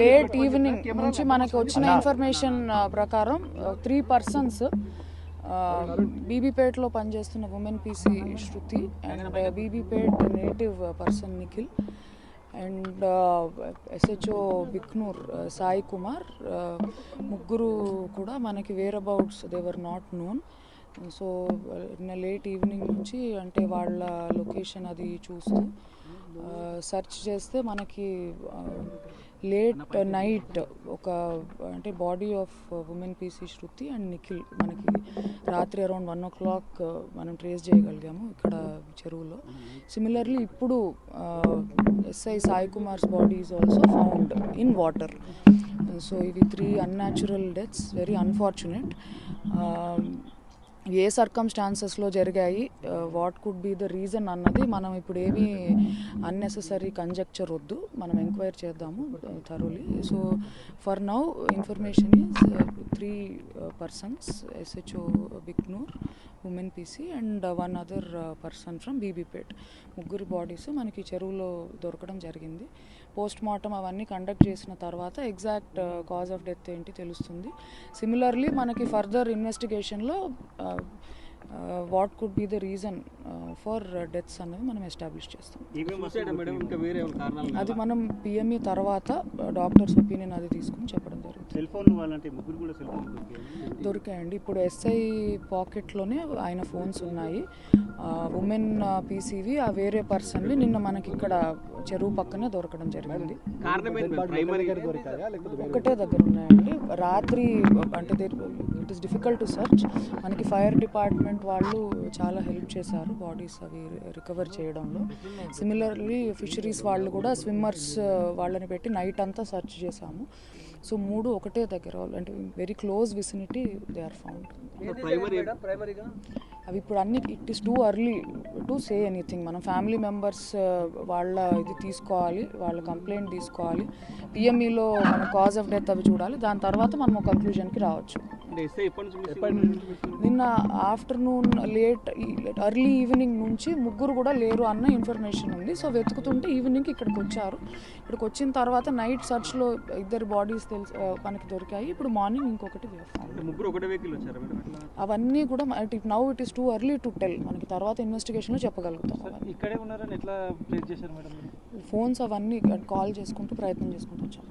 Late evening నుంచి మనకి వచ్చిన ఇన్ఫర్మేషన్ ప్రకారం త్రీ పర్సన్స్ బీబీపేట్లో పనిచేస్తున్న women PC Shruti and Bibipet native person Nikhil and SHO Biknoor Sai Kumar ముగ్గురు కూడా మనకి whereabouts they're not known so నిన్న లేట్ ఈవినింగ్ నుంచి అంటే వాళ్ళ లొకేషన్ అది చూస్తూ సెర్చ్ చేస్తే మనకి లేట్ నైట్ ఒక అంటే body of women PC Shruti and Nikhil మనకి రాత్రి అరౌండ్ వన్ ఓ క్లాక్ మనం ట్రేస్ చేయగలిగాము ఇక్కడ చెరువులో. సిమిలర్లీ ఇప్పుడు SI Sai Kumar's body is also found in water so ఇవి three unnatural deaths very unfortunate a సర్కమ్స్టాన్సెస్లో జరిగాయి what could be the reason అన్నది మనం ఇప్పుడు ఏమీ అన్నెసెసరీ కంజక్చర్ వద్దు. మనం ఎంక్వైరీ చేద్దాము thoroughly so for now information is three persons SHO Biknoor women PC and one other person from Bibipet ముగ్గురు bodies మనకి చెరువులో దొరకడం జరిగింది. పోస్ట్ మార్టం అవన్నీ కండక్ట్ చేసిన తర్వాత ఎగ్జాక్ట్ కాజ్ ఆఫ్ డెత్ ఏంటి తెలుస్తుంది. సిమిలర్లీ మనకి ఫర్దర్ ఇన్వెస్టిగేషన్లో what could be the reason for deaths అనేది మనం ఎస్టాబ్లిష్ చేస్తాం? అది మనం పిఎంఈ తర్వాత డాక్టర్స్ ఒపీనియన్ అది తీసుకుని చెప్పడం జరుగుతుంది. దొరికాయండి. ఇప్పుడు ఎస్ఐ పాకెట్లోనే ఆయన ఫోన్స్ ఉన్నాయి. ఉమెన్ పీసీవి ఆ వేరే పర్సన్వి నిన్న మనకి ఇక్కడ చెరువు పక్కనే దొరకడం జరిగింది. ఒకటే దగ్గర ఉన్నాయండి. రాత్రి అంటే it is difficult to search మనకి ఫైర్ డిపార్ట్మెంట్ వాళ్ళు చాలా హెల్ప్ చేశారు బాడీస్ అవి రికవర్ చేయడంలో. సిమిలర్లీ ఫిషరీస్ వాళ్ళు కూడా స్విమ్మర్స్ వాళ్ళని పెట్టి నైట్ అంతా సర్చ్ చేశాము. సో మూడు ఒకటే దగ్గర అంటే very close vicinity they are found అవి ఇప్పుడు అన్ని it is too early to say anything మనం ఫ్యామిలీ మెంబర్స్ వాళ్ళ ఇది తీసుకోవాలి వాళ్ళ కంప్లైంట్ తీసుకోవాలి. పిఎంఈలో మన కాజ్ ఆఫ్ డెత్ అవి చూడాలి. దాని తర్వాత మనం ఒక కంక్లూజన్కి రావచ్చు? నిన్న ఆఫ్టర్నూన్ లేట్ అర్లీ ఈవినింగ్ నుంచి ముగ్గురు కూడా లేరు అన్న ఇన్ఫర్మేషన్ ఉంది. సో వెతుకుతుంటే ఈవినింగ్ ఇక్కడికి వచ్చారు. ఇక్కడికి వచ్చిన తర్వాత నైట్ సర్చ్లో ఇద్దరు బాడీస్ తెలుసు మనకి దొరికాయి. ఇప్పుడు మార్నింగ్ ఇంకొకటి? అవన్నీ కూడా now it too early to tell మనకి తర్వాత ఇన్వెస్టిగేషన్లో చెప్పగలుగుతాం. ఇక్కడే ఉన్నారని ఎట్లా చేశారు మేడం ఫోన్స్ అవన్నీ కాల్ చేసుకుంటూ ప్రయత్నం చేసుకుంటూ వచ్చాము